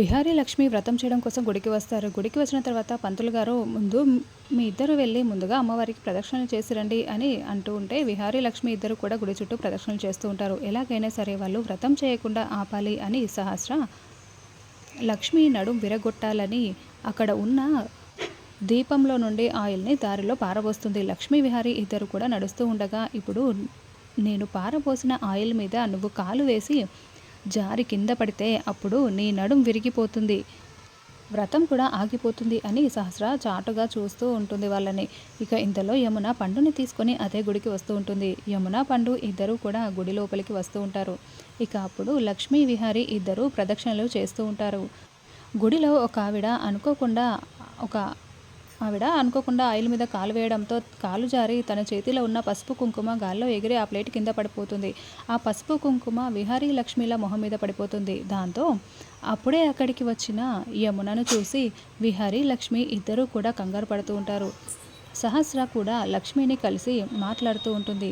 విహారీ లక్ష్మి వ్రతం చేయడం కోసం గుడికి వస్తారు. గుడికి వచ్చిన తర్వాత పంతులు గారు ముందు మీ ఇద్దరు వెళ్ళి ముందుగా అమ్మవారికి ప్రదక్షిణలు చేసి రండి అని అంటూ ఉంటే విహారీ లక్ష్మి ఇద్దరు కూడా గుడి చుట్టూ ప్రదక్షిణలు చేస్తూ ఉంటారు. ఎలాగైనా సరే వాళ్ళు వ్రతం చేయకుండా ఆపాలి అని సహస్ర లక్ష్మి నడుం విరగొట్టాలని అక్కడ ఉన్న దీపంలో నుండి ఆయిల్ని దారిలో పారబోస్తుంది. లక్ష్మీ విహారీ ఇద్దరు కూడా నడుస్తూ ఉండగా ఇప్పుడు నేను పారబోసిన ఆయిల్ మీద నువ్వు కాలు వేసి జారి కింద పడితే అప్పుడు నీ నడుం విరిగిపోతుంది. వ్రతం కూడా ఆగిపోతుంది అని సహస్ర చాటుగా చూస్తూ ఉంటుంది వాళ్ళని. ఇక ఇంతలో యమున పండుని తీసుకొని అదే గుడికి వస్తూ ఉంటుంది. యమున పండు ఇద్దరూ కూడా గుడి లోపలికి వస్తూ ఉంటారు. ఇక అప్పుడు లక్ష్మీ విహారీ ఇద్దరూ ప్రదక్షిణలు చేస్తూ ఉంటారు. గుడిలో ఒక ఆవిడ అనుకోకుండా ఒక ఆవిడ అనుకోకుండా ఆయిల్ మీద కాలు వేయడంతో కాలు జారి తన చేతిలో ఉన్న పసుపు కుంకుమ గాల్లో ఎగిరి ఆ ప్లేట్ కింద పడిపోతుంది. ఆ పసుపు కుంకుమ విహారీ లక్ష్మిల మొహం మీద పడిపోతుంది. దాంతో అప్పుడే అక్కడికి వచ్చిన యమునను చూసి విహారీ లక్ష్మి ఇద్దరూ కూడా కంగారు పడుతూ ఉంటారు. సహస్ర కూడా లక్ష్మిని కలిసి మాట్లాడుతూ ఉంటుంది.